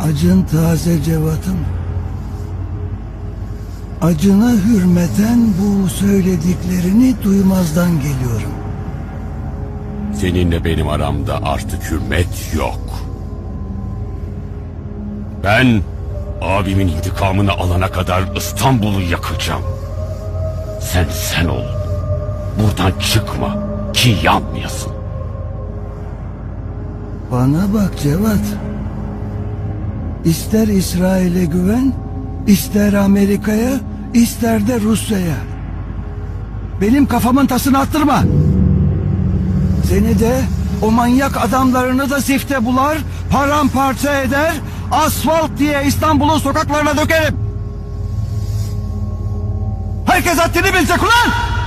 Acın taze cevatım. Acına hürmeten bu söylediklerini duymazdan geliyorum. Seninle benim aramda artık hürmet yok. Ben abimin intikamını alana kadar İstanbul'u yakacağım. Sen sen ol. Buradan çıkma ki yanmayasın. Bana bak Cevat. İster İsrail'e güven, ister Amerika'ya, ister de Rusya'ya. Benim kafamın tasını attırma. Seni de o manyak adamlarını da zifte bular, paramparça eder, asfalt diye İstanbul'un sokaklarına dökerim. Herkes haddini bilecek ulan!